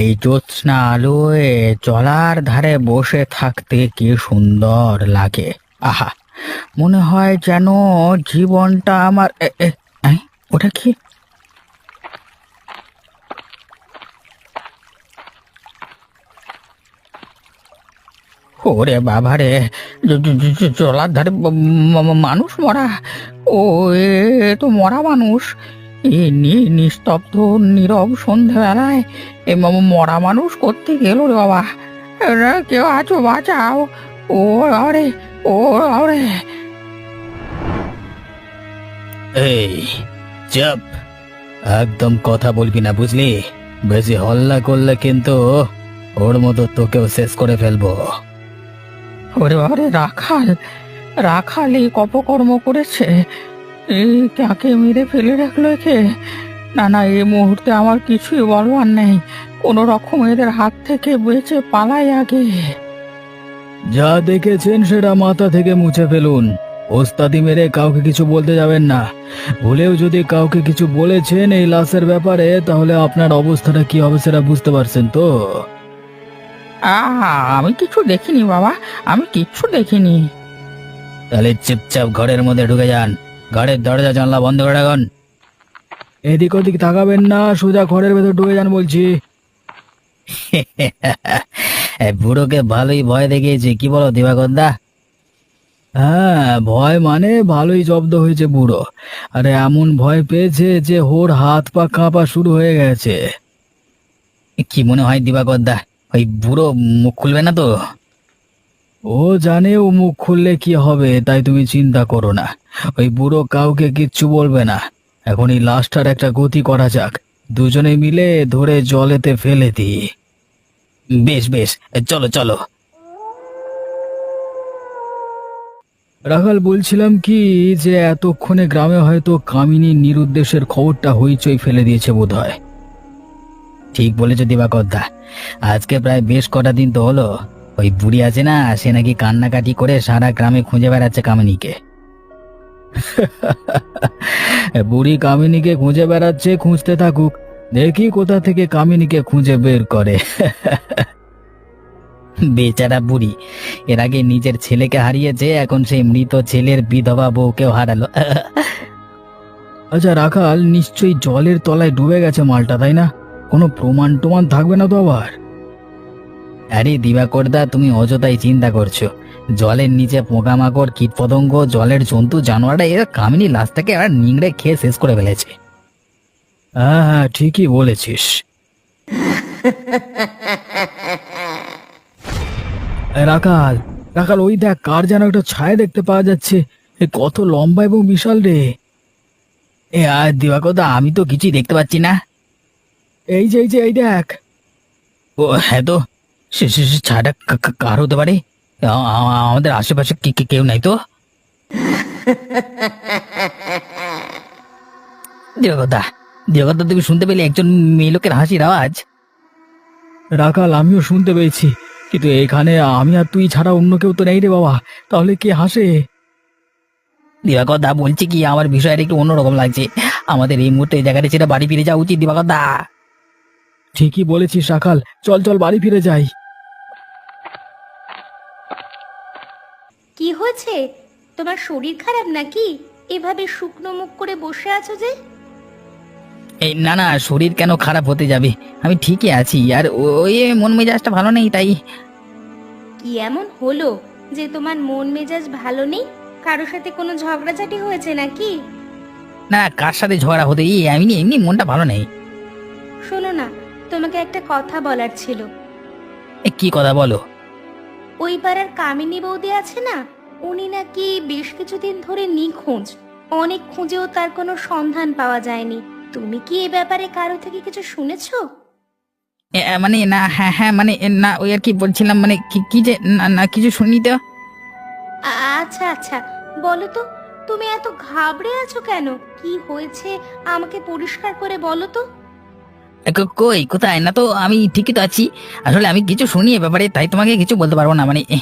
এই জ্যোৎস্না আলোয় জলার ধারে বসে থাকতে কি সুন্দর লাগে। আহা, মনে হয় যেন জীবনটা আমার ওটা কি? ওরে বাবা রে জলার ধারে মানুষ মরা? ও এ, তো মরা মানুষ। এই নি- নিস্তব্ধ নীরব সন্ধ্যাবেলায় এ ম- মরা মানুষ করতে গেল রে বাবা? কেউ আছো বাঁচাও। ও আরে ও আরে। এই চুপ। একদম কথা বলবি না বুঝলি? বেশি হল্লা করলে কিন্তু ওর মতো তোকেও শেষ করে ফেলব। ওরে ওরে রাখাল। রাখাল এই কপকর্ম করেছে। এই কাকে মেরে ফেলে রাখল একে না না এই মুহূর্তে আমার কিছুই বলবার নেই। কোনো রকম এদের হাত থেকে বেঁচে পালাই আগে। যা দেখেছেন সেটা মাথা থেকে মুছে ফেলুন। ওস্তাদি মেরে কাউকে কিছু বলতে যাবেন না। ভুলেও যদি কাউকে কিছু বলেছেন এই লাশের ব্যাপারে তাহলে আপনার অবস্থাটা কি হবে সেটা বুঝতে পারছেন তো? আমি কিছু দেখিনি বাবা আমি কিচ্ছু দেখিনি। তাহলে চুপচাপ ঘরের মধ্যে ঢুকে যান। ঘরের দরজা জানলা বন্ধ করে রাখুন। এদিক ওদিক তাকাবেন না সোজা ঘরের ভেতর ঢুকে যান বলছি। বুড়োকে ভালোই ভয় দেখিয়েছি কি বলো দিবাকরদা হ্যাঁ ভয় মানে ভালোই জব্দ হয়েছে বুড়ো। আরে এমন ভয় পেয়েছে যে হোর হাত পা কাঁপা শুরু হয়ে গেছে। কি মনে হয় দিবাকরদা ওই বুড়ো মুখ খুলবে না তো? ও জানে ও মুখ খুললে কি হবে তাই তুমি চিন্তা করো না। ওই বুড়ো কাউকে কিচ্ছু বলবে না। এখন এই লাশটার একটা গতি করা যাক। দুজনে মিলে ধরে জলেতে ফেলে দিই। বেশ বেশ, চলো চলো। রাখাল বলছিলাম কি যে এতক্ষণে গ্রামে হয়তো কামিনী নিরুদ্দেশের খবরটা হইচই ফেলে দিয়েছে বোধ হয় ঠিক বলেছ দিবাকরদা। আজকে প্রায় বেশ কটা দিন তো হলো। ওই বুড়ি আছে না, সে নাকি কান্নাকাটি করে সারা গ্রামে খুঁজে বেড়াচ্ছে কামিনীকে। বুড়ি কামিনীকে খুঁজে বেড়াচ্ছে, খুঁজতে থাকুক। দেখি কোথা থেকে কামিনীকে খুঁজে বের করে। বেচারা বুড়ি, এর আগে নিজের ছেলেকে হারিয়েছে, এখন সেই মৃত ছেলের বিধবা বউকেও হারালো। আচ্ছা রাখাল, নিশ্চয়ই জলের তলায় ডুবে গেছে মালটা, তাই না? কোনো প্রমাণ টমাণ থাকবে না তো আবার? আরে দিবাকরদা তুমি অযথাই চিন্তা করছ। জলের নিচে পোকামাকড় কীটপতঙ্গ জলের জন্তু জানোয়াররা এরা কামিনী লাশটাকে আর নিংড়ে খেয়ে শেষ করে ফেলেছে। হ্যাঁ হ্যাঁ ঠিকই বলেছিস। এ, রাখাল রাখাল ওই দেখ কার যেন একটা ছায়া দেখতে পাওয়া যাচ্ছে। এ কত লম্বা এবং বিশাল রে। এ আর দিবাকরদা আমি তো কিছুই দেখতে পাচ্ছি না। এই যে এই যে এই দেখ। ও হ্যাঁ তো। সে সে সে ছায়াটা কা- কার হতে পারে? আ- আ- আমাদের আশেপাশে কি কি- কেউ নাই তো? দিবাকরদা দিবাকরদা তুমি শুনতে পেলে একজন মেয়ে লোকের হাসির আওয়াজ? রাখাল আমিও শুনতে পেয়েছি। কিন্তু এখানে আমি আর তুই ছাড়া অন্য কেউ তো নেই রে বাবা। তাহলে কে হাসে? দিবাকর দা বলছি কি আমার বিষয়টা একটু অন্যরকম লাগছে। আমাদের এই মুহূর্তে এই জায়গাটা ছেড়ে বাড়ি ফিরে যাওয়া উচিত দিবাকর দা ঠিকই বলেছিস রাখাল চল চল বাড়ি ফিরে যাই কি হয়েছে তোমার শরীর খারাপ নাকি? এভাবে শুকনো মুখ করে বসে আছো যে? এই না না শরীর কেন খারাপ হতে যাবে? আমি ঠিকই আছি আর ওই মন মেজাজটা ভালো নেই তাই। কি এমন হলো যে তোমার মন মেজাজ ভালো নেই? কারোর সাথে কোনো ঝগড়াঝাটি হয়েছে নাকি? না কার সাথে ঝগড়া হতে? এই এমনি এমনি মনটা ভালো নেই। শোনো না তোমাকে একটা কথা বলার ছিল। এ, কি কথা বলো? ওই পাড়ার কামিনী বৌদি আছে না? উনি নাকি বেশ কিছুদিন ধরে নিখোঁজ। অনেক খুঁজেও তার কোনো সন্ধান পাওয়া যায়নি। তুমি কি এ ব্যাপারে কারও থেকে কিছু শুনেছো? এ, এ, মানে না হ্যাঁ হ্যাঁ মানে এ, না ওই আর কি বলছিলাম মানে কি কি যে না না কিছু শুনি তো। আচ্ছা আচ্ছা বলো তো তুমি এত ঘাবড়ে আছো কেন? কি হয়েছে? আমাকে পরিষ্কার করে বলো তো। এ, ক- কই কোথায়? না তো আমি ঠিকই তো আছি। আসলে আমি কিছু শুনি এ ব্যাপারে তাই তোমাকে কিছু বলতে পারব না মানে এ,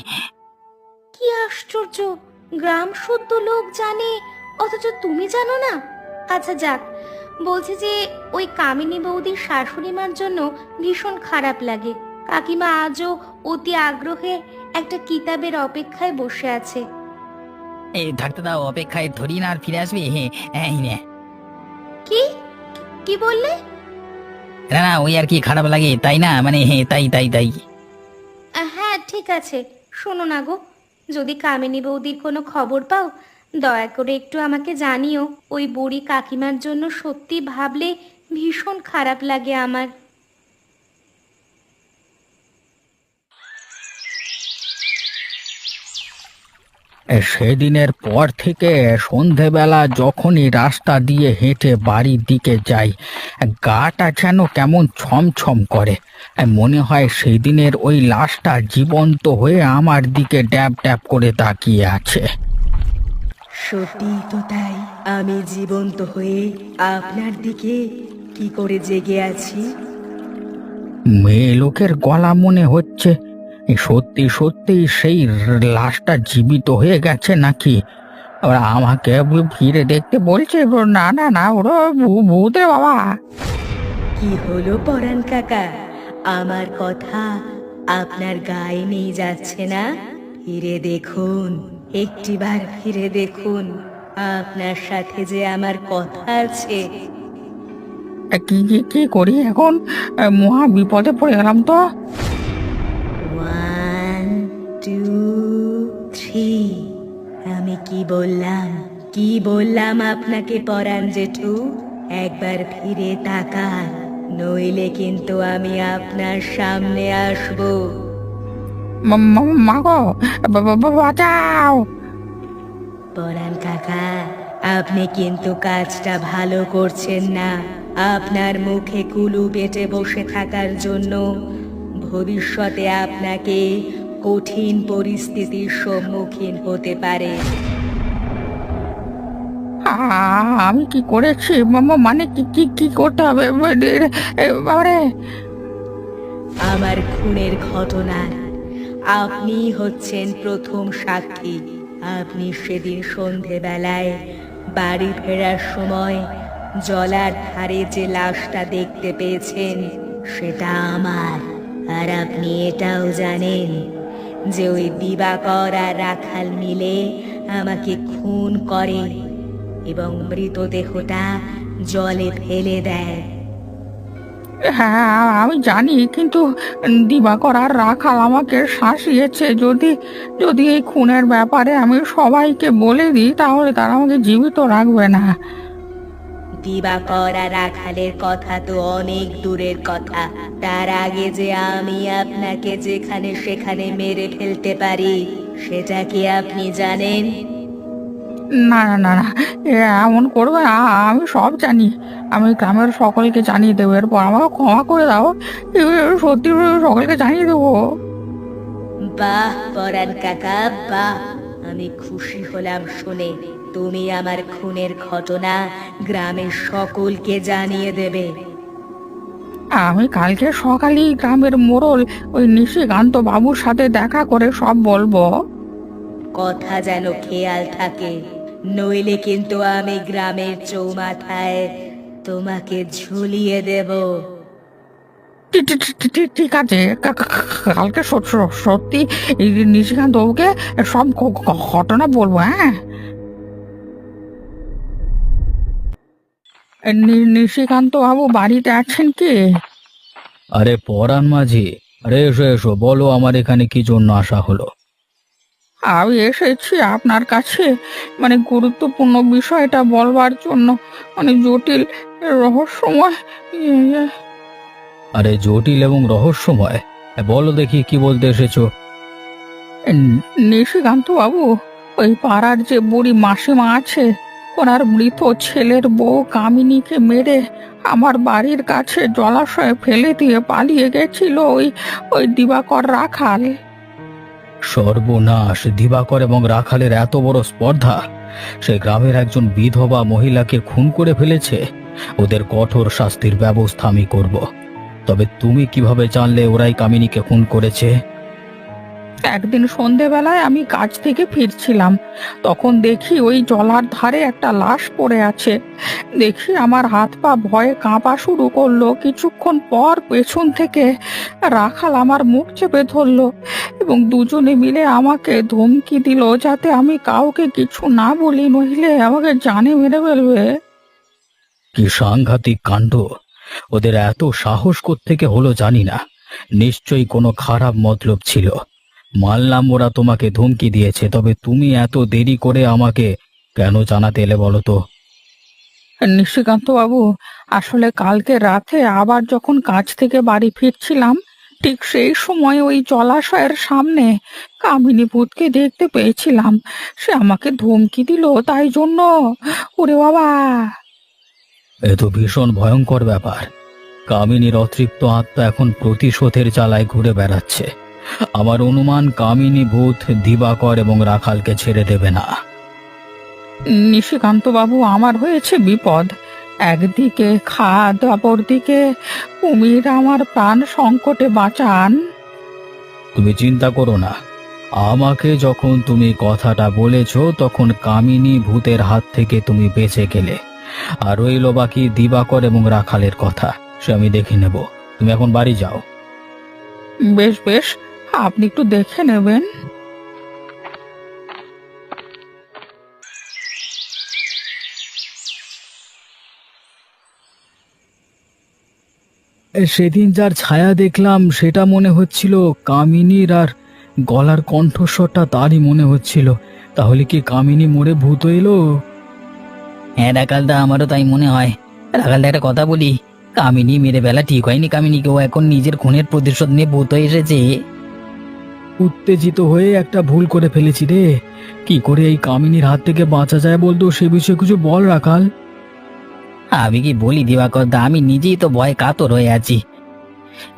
কি আশ্চর্য? গ্রাম শুদ্ধ লোক জানে অথচ তুমি জানো না? আচ্ছা যাক বলছে যে ওই কামিনী বৌদির শাশুড়ি মার জন্য ভীষণ খারাপ লাগে। কাকিমা আজও অতি আগ্রহে একটা কিতাবের অপেক্ষায় বসে আছে। এই থাকতে দাও অপেক্ষায় ধরি না আর ফিরে আসবি এই নে। কি? কি বললে? না না ওই আর কি খারাপ লাগে তাই না? মানে হ্যাঁ তাই তাই তাই। হ্যাঁ ঠিক আছে শোনো না গো। যদি কামিনী বৌদির কোনো খবর পাও, দয়া করে একটু আমাকে জানিও, ওই বুড়ি কাকিমার জন্য সত্যি ভাবলে ভীষণ খারাপ লাগে আমার। সেদিনের পর থেকে সন্ধেবেলা যখনই রাস্তা দিয়ে হেঁটে বাড়ির দিকে যাই গাটা যেন কেমন ছমছম করে। মনে হয় সেই দিনের ওই লাশটা জীবন্ত হয়ে আমার দিকে ড্যাব ড্যাব করে তাকিয়ে আছে। সত্যি তো তাই আমি জীবন্ত হয়ে আপনার দিকে কি করে জেগে আছি? মেয়ে লোকের গলা মনে হচ্ছে সত্যি সত্যি সেই লাশটা জীবিত হয়ে গেছে নাকি? ওরা আমাকে ফিরে দেখতে বলছে না না না ওরা ভূত বাবা। কি হলো পরাণ কাকা? আমার কথা আপনার গায়ে নিয়ে যাচ্ছে না? ফিরে দেখুন একটিবার ফিরে দেখুন আপনার সাথে যে আমার কথা আছে। কি কি করি এখন? মহা বিপদে পড়ে গেলাম তো। থ্রি আমি কি বললাম কি বললাম আপনাকে পরাণ জেঠু? একবার ফিরে তাকান নইলে কিন্তু আমি আপনার সামনে আসব। মা- মা- মা গো বা- বা- বা- বাঁচাও। পরাণ কাকা আপনি কিন্তু কাজটা ভালো করছেন না। আপনার মুখে কুলু পেটে বসে থাকার জন্য ভবিষ্যতে আপনাকে কঠিন পরিস্থিতির সম্মুখীন হতে পারে। আ- আমি কি করেছি? মানে কি কি কি করতে হবে? এ- এ- বাবারে আমার খুনের ঘটনার আপনি হচ্ছেন প্রথম সাক্ষী। আপনি সেদিন সন্ধেবেলায় বাড়ি ফেরার সময় জলার ধারে যে লাশটা দেখতে পেয়েছেন সেটা আমার। আর আপনি এটাও জানেন যে ওই দিবাকর আর রাখাল মিলে আমাকে খুন করে এবং মৃতদেহটা জলে ফেলে দেয়। হ্যাঁ আমি জানি, কিন্তু দিবাকর আর রাখাল আমাকে শাসিয়েছে। যদি যদি এই খুনের ব্যাপারে আমি সবাইকে বলে দিই, তাহলে তারা আমাকে জীবিত রাখবে না। দিবাকর আর রাখালের কথা তো অনেক দূরের কথা। তার আগে যে আমি আপনাকে যেখানে সেখানে মেরে ফেলতে পারি সেটা কি আপনি জানেন? না না না না এ এমন করবে না আমি সব জানি। আমি গ্রামের সকলকে জানিয়ে দেবো এরপর আমাকে ক্ষমা করে দাও। এ, সত্যি সকলকে জানিয়ে দেবো। বাহ পরাণ কাকা বাহ আমি খুশি হলাম শুনে। তুমি আমার খুনের ঘটনা গ্রামের সকলকে জানিয়ে দেবে। আমি কালকে সকালেই গ্রামের মোড়ল ওই নিশিকান্ত বাবুর সাথে দেখা করে সব বলব। কথা যেন খেয়াল থাকে নইলে কিন্তু আমি গ্রামের চৌমাথায় তোমাকে ঝুলিয়ে দেব। ঠিক- ঠিক- ঠিক- ঠিক- ঠিক আছে। কা- কা- কা- কালকে সত- সত- সত্যি এই নিশিকান্ত বাবুকে সব ঘ- ঘ- ঘটনা বলব হ্যাঁ? নিশিকান্ত বাবু বাড়িতে আছেন কি? আরে পরাণ মাঝি আরে এসো এসো বলো আমার এখানে কি জন্য আসা হলো? আমি এসেছি আপনার কাছে মানে গুরুত্বপূর্ণ বিষয়টা বলবার জন্য মানে জটিল রহস্যময় ইয়ে, আরে জটিল এবং রহস্যময় বলো দেখি কি বলতে এসেছ। নিশিকান্ত বাবু ওই পাড়ার যে বুড়ি মাসিমা আছে ওনার মৃত ছেলের বউ কামিনীকে মেরে আমার বাড়ির কাছে জলাশয়ে ফেলে দিয়ে পালিয়ে গেছিল ওই ওই দিবাকর রাখাল। সর্বনাশ দিবাকর এবং রাখালের এত বড় স্পর্ধা, সে গ্রামের একজন বিধবা মহিলাকে খুন করে ফেলেছে। ওদের কঠোর শাস্তির ব্যবস্থা আমি করব। তবে তুমি কীভাবে জানলে ওরাই কামিনীকে খুন করেছে? একদিন সন্ধেবেলায় আমি কাজ থেকে ফিরছিলাম। তখন দেখি ওই জলার ধারে একটা লাশ পড়ে আছে। দেখি আমার হাত পা ভয়ে কাঁপা শুরু করল। কিছুক্ষণ পর পেছন থেকে রাখাল আমার মুখ চেপে ধরলো এবং দুজনে মিলে আমাকে ধমকি দিল যাতে আমি কাউকে কিছু না বলি, নইলে আমাকে জানে মেরে ফেলবে। কি সাংঘাতিক কাণ্ড। ওদের এত সাহস থেকে হলো জানি না। নিশ্চয়ই কোনো খারাপ মতলব ছিল। মানলাম ওরা তোমাকে ধমকি দিয়েছে তবে তুমি এত দেরি করে আমাকে কেন জানাতে এলে বলো তো? বাবু আসলে কালকে রাতে আবার যখন কাজ থেকে বাড়ি ফিরছিলাম ঠিক সেই সময় ওই জলাশয়ের সামনে কামিনী ভূতকে দেখতে পেয়েছিলাম। সে আমাকে ধমকি দিল তাই জন্য। ওরে বাবা! এ তো ভীষণ ভয়ঙ্কর ব্যাপার। কামিনীর অতৃপ্ত আত্মা এখন প্রতিশোধের জ্বালায় ঘুরে বেড়াচ্ছে। আমার অনুমান কামিনী ভূত দিবাকর এবং রাখালকে ছেড়ে দেবে না। নিশিকান্ত বাবু আমার হয়েছে বিপদ। একদিকে খাদ অপরদিকে কুমির আমার প্রাণ সংকটে বাঁচান। তুমি চিন্তা করো না। আমাকে যখন তুমি কথাটা বলেছ তখন কামিনী ভূতের হাত থেকে তুমি বেঁচে গেলে। আর রইল বাকি দিবাকর এবং রাখালের কথা। সে আমি দেখে নেব। তুমি এখন বাড়ি যাও। বেশ বেশ। আপনি একটু দেখে নেবেন। সেদিন যার ছায়া দেখলাম, সেটা মনে হচ্ছিল কামিনীর আর গলার কণ্ঠস্বরটা তারই মনে হচ্ছিল। তাহলে কি কামিনী মরে ভূত এলো? হ্যাঁ রাখালদা আমারও তাই মনে হয়। রাখালদা একটা কথা বলি। কামিনী মেরে বেলা ঠিক হয়নি কামিনীকেও। এখন নিজের খুনের প্রতিশোধ নিয়ে ভূত এসেছে। উত্তেজিত হয়ে একটা ভুল করে ফেলেছি রে। কি করে এই কামিনীর হাত থেকে বাঁচা যায় বলতো? সে বিষয়ে কিছু বল রাখাল। আমি কি বলি দিবাকর দা আমি নিজেই তো ভয় কাতর হয়ে আছি।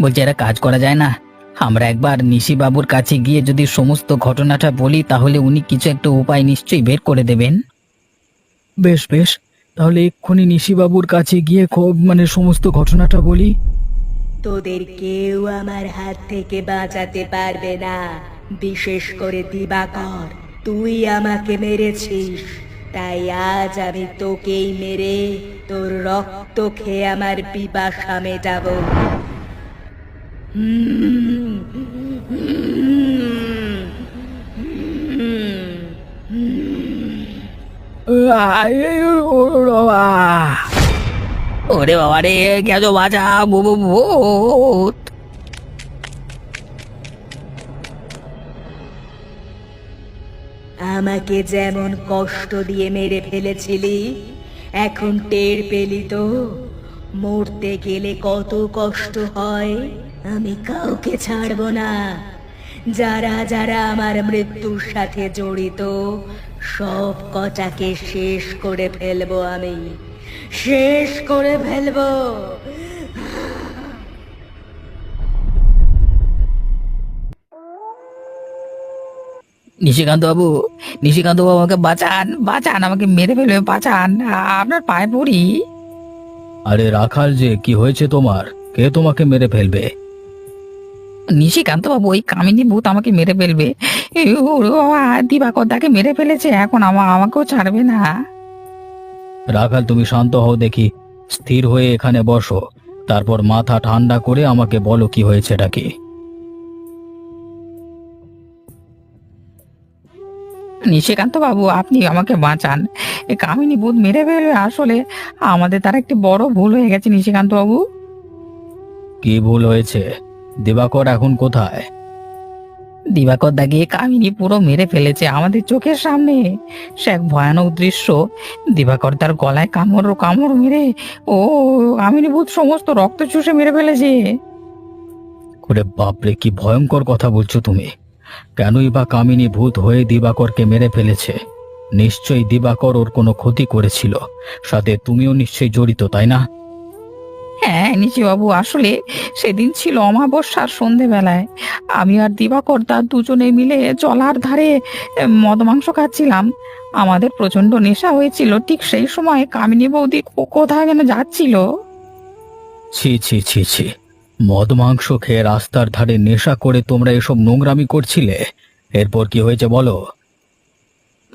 বলছি একটা কাজ করা যায় না? আমরা একবার নিশি বাবুর কাছে গিয়ে যদি সমস্ত ঘটনাটা বলি তাহলে উনি কিছু একটা উপায় নিশ্চয়ই বের করে দেবেন। বেশ বেশ। তাহলে এক্ষুনি নিশিবাবুর কাছে গিয়ে খুব মানে সমস্ত ঘটনাটা বলি। তোদের কেউ আমার হাত থেকে বাঁচাতে পারবে না বিশেষ করে দিবাকর তুই আমাকে মেরেছিস তাই আজ আমি তোকেই মেরে তোর রক্ত খেয়ে আমার পিপাসা মেটাবো হুম, ওরে বাবা রে কেন বাজা ভূত। আমাকে যেমন কষ্ট দিয়ে মেরে ফেলেছিলি, এখন টের পেলি তো। মরতে গেলে কত কষ্ট হয়, আমি কাউকে ছাড়বো না। যারা যারা আমার মৃত্যুর সাথে জড়িত, সব কটাকে শেষ করে ফেলব আমি। শেষ করে ফেলব। নিশিকান্ত বাবু নিশিকান্ত বাবু আমাকে বাঁচান বাঁচান আমাকে মেরে ফেলবে বাঁচান। আপনার পায়ে পড়ি। আরে রাখাল যে কি হয়েছে তোমার? কে তোমাকে মেরে ফেলবে? নিশিকান্ত বাবু ওই কামিনী ভূত আমাকে মেরে ফেলবে। এ, ওরে বাবা দিবাকর দাকে মেরে ফেলেছে এখন আমা আমাকেও ছাড়বে না। রাখাল তুমি শান্ত হও দেখি। স্থির হয়ে এখানে বসো। তারপর মাথা ঠান্ডা করে আমাকে বলো কি হয়েছে এটা কি নিশিকান্ত বাবু আপনি আমাকে বাঁচান। এ কামিনী ভূত মেরে ফেলবে আসলে। আমাদের তার একটি বড় ভুল হয়ে গেছে নিশিকান্ত বাবু। কি ভুল হয়েছে? দিবাকর এখন কোথায়? দিবাকর দাকে কামিনী পুরো মেরে ফেলেছে আমাদের চোখের সামনে। সে এক ভয়ানক দৃশ্য। দিবাকর তার গলায় কামড় কামড় মেরে, ও কামিনী ভূত সমস্ত রক্ত চুষে মেরে ফেলেছে। ওরে বাপরে, কি ভয়ঙ্কর কথা বলছো তুমি। কেনই বা কামিনী ভূত হয়ে দিবাকরকে মেরে ফেলেছে? নিশ্চয়ই দিবাকর ওর কোনো ক্ষতি করেছিল। সাথে তুমিও নিশ্চয়ই জড়িত, তাই না? হ্যাঁ বাবু আসলে সেদিন ছিল অমাবস্যার সন্ধেবেলায়। আমি আর দিবাকর দুজনে মিলে জলার ধারে মদ মাংস খাচ্ছিলাম। আমাদের প্রচণ্ড নেশা হয়েছিল, ঠিক সেই সময় কামিনী বৌদি কোথায় যেন যাচ্ছিল? ছি ছি ছি ছি। মদ মাংস খেয়ে রাস্তার ধারে নেশা করে তোমরা এসব নোংরামি করছিলে? এরপর কি হয়েছে বলো?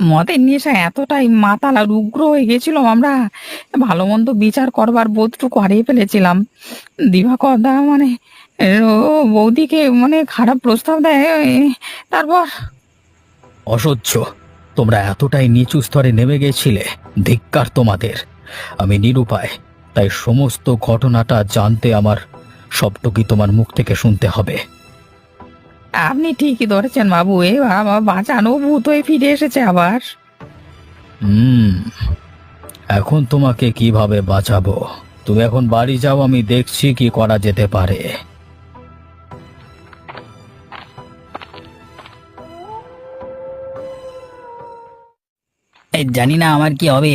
মদের নেশা এতটাই মাতাল আর উগ্র হয়ে গেছিলাম আমরা। ভালো মন্দ বিচার করবার বোধটুকু হারিয়ে ফেলেছিলাম। দিবাকর দা মানে ও বৌদিকে মানে খারাপ প্রস্তাব দেয় তারপর? অসহ্য, তোমরা এতটাই নিচু স্তরে নেমে গেছিলে, ধিক্কার তোমাদের। আমি নিরুপায়, তাই সমস্ত ঘটনাটা জানতে আমার সবটুকুই তোমার মুখ থেকে শুনতে হবে। আপনি ঠিকই ধরেছেন বাবু এবার আমার বাঁচানো ভূত হয়ে ফিরে এসেছে আবার। হুম এখন তোমাকে কীভাবে বাঁচাবো? তুমি এখন বাড়ি যাও আমি দেখছি কি করা যেতে পারে। এই জানি না আমার কি হবে।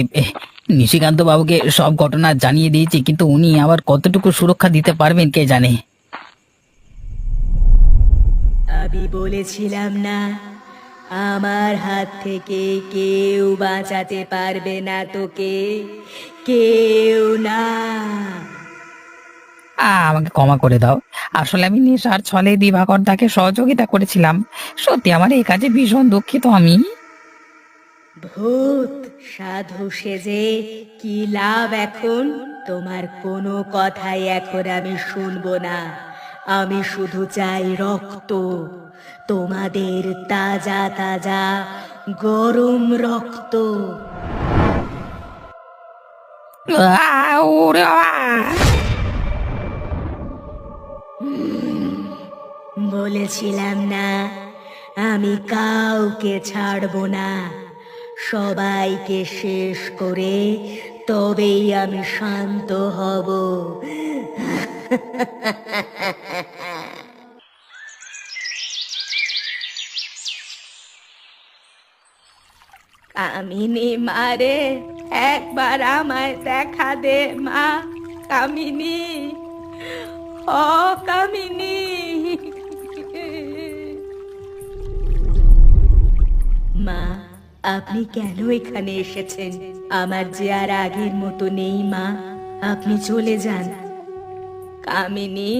নিশিকান্ত বাবুকে সব ঘটনা জানিয়ে দিয়েছি কিন্তু উনি আবার কতটুকু সুরক্ষা দিতে পারবেন কে জানে আমি বলেছিলাম না। আমার হাত থেকে কেউ বাঁচাতে পারবে না তোকে। কেউ না। আমাকে ক্ষমা করে দাও। আসলে আমি নেশার ছলে দিবাকর দাকে সহযোগিতা করেছিলাম। সত্যি আমার এই কাজে ভীষণ দুঃখিত আমি। ভূত সাধু সেজে কি লাভ এখন? তোমার কোনো কথাই এখন আমি শুনব না। আমি শুধু চাই রক্ত। তোমাদের তাজা তাজা গরম রক্ত! বলেছিলাম না আমি কাউকে ছাড়বো না। সবাইকে শেষ করে তবেই আমি শান্ত হব। কামিনী মারে, একবার আমায় দেখা দে মা কামিনী। ও কামিনী। মা, আপনি কেন এখানে এসেছেন? আমার যে আর আগের মতো নেই মা, আপনি চলে যান। কামিনী,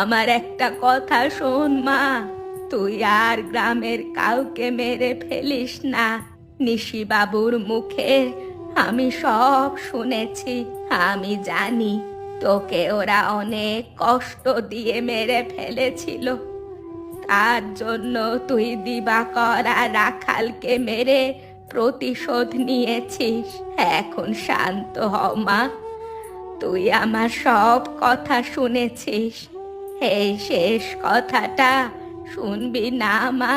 আমার একটা কথা শোন মা, তুই আর গ্রামের কাউকে মেরে ফেলিস না। নিশি বাবুর মুখে। আমি সব শুনেছি, আমি জানি। তোকে ওরা অনেক কষ্ট দিয়ে মেরে ফেলেছিল। তার জন্য তুই দিবাকর আর রাখালকে মেরে প্রতিশোধ নিয়েছিস। এখন শান্ত হ, মা। তুই আমার সব কথা শুনেছিস। এই শেষ কথাটা শুনবি না, মা?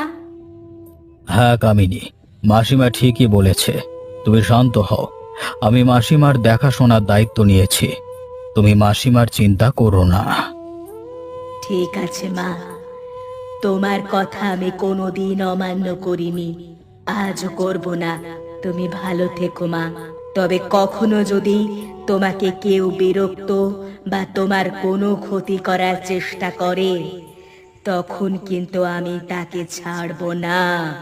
হ্যাঁ কামিনী। মাসিমা ঠিকই বলেছে। তুমি শান্ত হও। আমি মাসিমার দেখাশোনার দায়িত্ব নিয়েছি। তুমি মাসিমার চিন্তা করো না। ঠিক আছে, মা। তোমার কথা আমি কোনোদিন অমান্য করিনি। আজও করব না। তুমি ভালো থেকো, মা। তবে কখনো যদি তোমাকে কেউ বিরক্ত বা তোমার কোনো ক্ষতি করার চেষ্টা করে, তখন কিন্তু আমি তাকে ছাড়বো না।